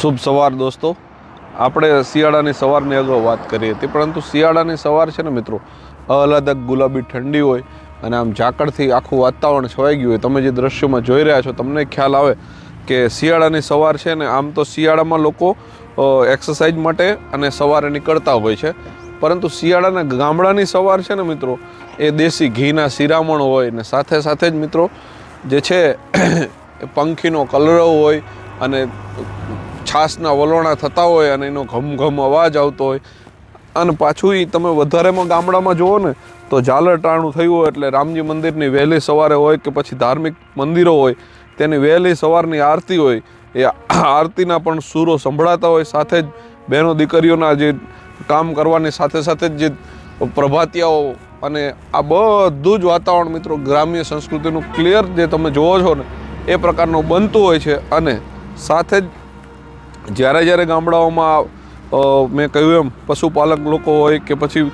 શુભ સવાર દોસ્તો. આપણે શિયાળાની સવારની અગાઉ વાત કરી હતી, પરંતુ શિયાળાની સવાર છે ને મિત્રો અહલાદક ગુલાબી ઠંડી હોય અને આમ ઝાકળથી આખું વાતાવરણ છવાઈ ગયું હોય, તમે જે દ્રશ્યોમાં જોઈ રહ્યા છો, તમને ખ્યાલ આવે કે શિયાળાની સવાર છે ને આમ તો શિયાળામાં લોકો એક્સરસાઇઝ માટે અને સવારે નીકળતા હોય છે. પરંતુ શિયાળાના ગામડાની સવાર છે ને મિત્રો, એ દેશી ઘીના શિરામણ હોય ને સાથે સાથે જ મિત્રો, જે છે, એ પંખીનો કલરવ હોય અને છાસના વલોણા થતા હોય અને એનો ઘમ ઘમ અવાજ આવતો હોય. અને પાછું તમે વધારેમાં ગામડામાં જુઓ ને, તો ઝાલર ટાણું થયું હોય એટલે રામજી મંદિરની વહેલી સવારે હોય કે પછી ધાર્મિક મંદિરો હોય, તેની વહેલી સવારની આરતી હોય, એ આરતીના પણ સૂરો સંભળાતા હોય. સાથે જ બહેનો દીકરીઓના જે કામ કરવાની સાથે સાથે જ જે પ્રભાતિયાઓ અને આ બધું જ વાતાવરણ મિત્રો ગ્રામ્ય સંસ્કૃતિનું ક્લિયર જે તમે જુઓ છો ને, એ પ્રકારનું બનતું હોય છે. અને સાથે જ જ્યારે જ્યારે ગામડાઓમાં મેં કહ્યું એમ, પશુપાલક લોકો હોય કે પછી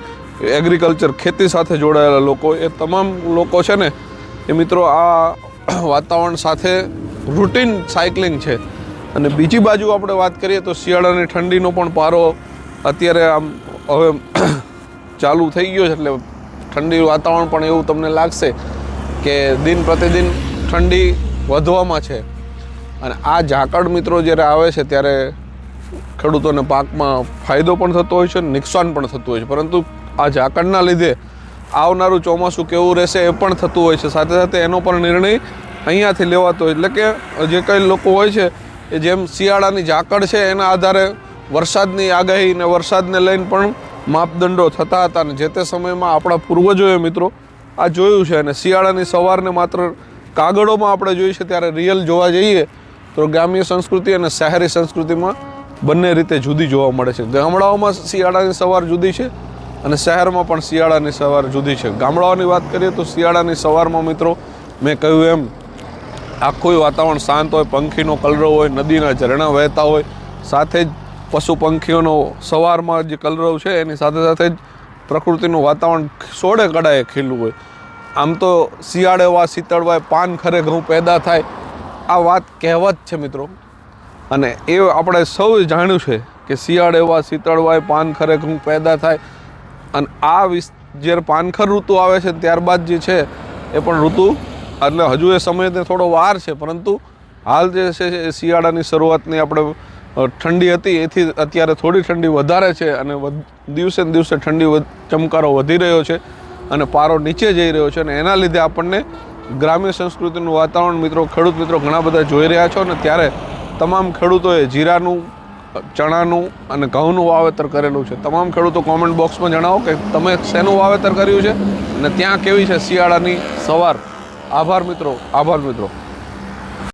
એગ્રીકલ્ચર ખેતી સાથે જોડાયેલા લોકો, એ તમામ લોકો છે ને, એ મિત્રો આ વાતાવરણ સાથે રૂટીન સાયકલિંગ છે. અને બીજી બાજુ આપણે વાત કરીએ તો શિયાળાની ઠંડીનો પણ પારો અત્યારે આમ હવે ચાલુ થઈ ગયો છે, એટલે ઠંડી વાતાવરણ પણ એવું તમને લાગશે કે દિન પ્રતિદિન ઠંડી વધવામાં છે. અને આ ઝાકળ મિત્રો જ્યારે આવે છે ત્યારે ખેડૂતોને પાકમાં ફાયદો પણ થતો હોય છે નુકસાન પણ થતું હોય છે. પરંતુ આ ઝાકળના લીધે આવનારું ચોમાસું કેવું રહેશે એ પણ થતું હોય છે. સાથે સાથે એનો પણ નિર્ણય અહીંયાથી લેવાતો હોય એટલે કે જે કંઈ લોકો હોય છે એ જેમ શિયાળાની ઝાકળ છે એના આધારે વરસાદની આગાહી ને વરસાદને લઈને પણ માપદંડો થતા હતા અને જે તે સમયમાં આપણા પૂર્વજોએ મિત્રો આ જોયું છે. અને શિયાળાની સવારને માત્ર કાગળોમાં આપણે જોઈએ છે ત્યારે રિયલ જોવા જઈએ તો ગ્રામ્ય સંસ્કૃતિ અને શહેરી સંસ્કૃતિમાં બંને રીતે જુદી જોવા મળે છે. ગામડાઓમાં શિયાળાની સવાર જુદી છે અને શહેરમાં પણ શિયાળાની સવાર જુદી છે. ગામડાઓની વાત કરીએ તો શિયાળાની સવારમાં મિત્રો મેં કહ્યું એમ, આખું વાતાવરણ શાંત હોય, પંખીનો કલરવ હોય, નદીના ઝરણા વહેતા હોય, સાથે જ પશુ પંખીઓનો સવારમાં જે કલરવ છે એની સાથે સાથે જ પ્રકૃતિનું વાતાવરણ સોળે કડાએ ખીલું હોય. આમ તો શિયાળે વા શીતળવાય, પાન ખરે ઘઉં પેદા થાય આ વાત કહેવત છે મિત્રો. અને એ આપણે સૌએ જાણ્યું છે કે શિયાળ એવા શીતળવાય હોય ખરે ઘઉં પેદા થાય. અને આ વિસ, જ્યારે પાનખર ઋતુ આવે છે, ત્યારબાદ જે છે, એ પણ ઋતુ. એટલે હજુ એ સમયને થોડો વાર છે, પરંતુ હાલ જે છે, એ શિયાળાની શરૂઆતની આપણે ઠંડી હતી. એથી અત્યારે થોડી ઠંડી વધારે છે અને દિવસે ને દિવસે ઠંડી ચમકારો વધી રહ્યો છે અને પારો નીચે જઈ રહ્યો છે અને એના લીધે આપણને ગ્રામ્ય સંસ્કૃતિનું વાતાવરણ મિત્રો, ખેડૂત મિત્રો ઘણા બધા જોઈ રહ્યા છો ને ત્યારે તમામ ખેડૂતોએ જીરાનું, ચણાનું અને ઘઉંનું વાવેતર કરેલું છે. તમામ ખેડૂતો કોમેન્ટ બોક્સમાં જણાવો કે તમે શેનું વાવેતર કર્યું છે? અને ત્યાં કેવી છે શિયાળાની સવાર? આભાર મિત્રો આભાર મિત્રો.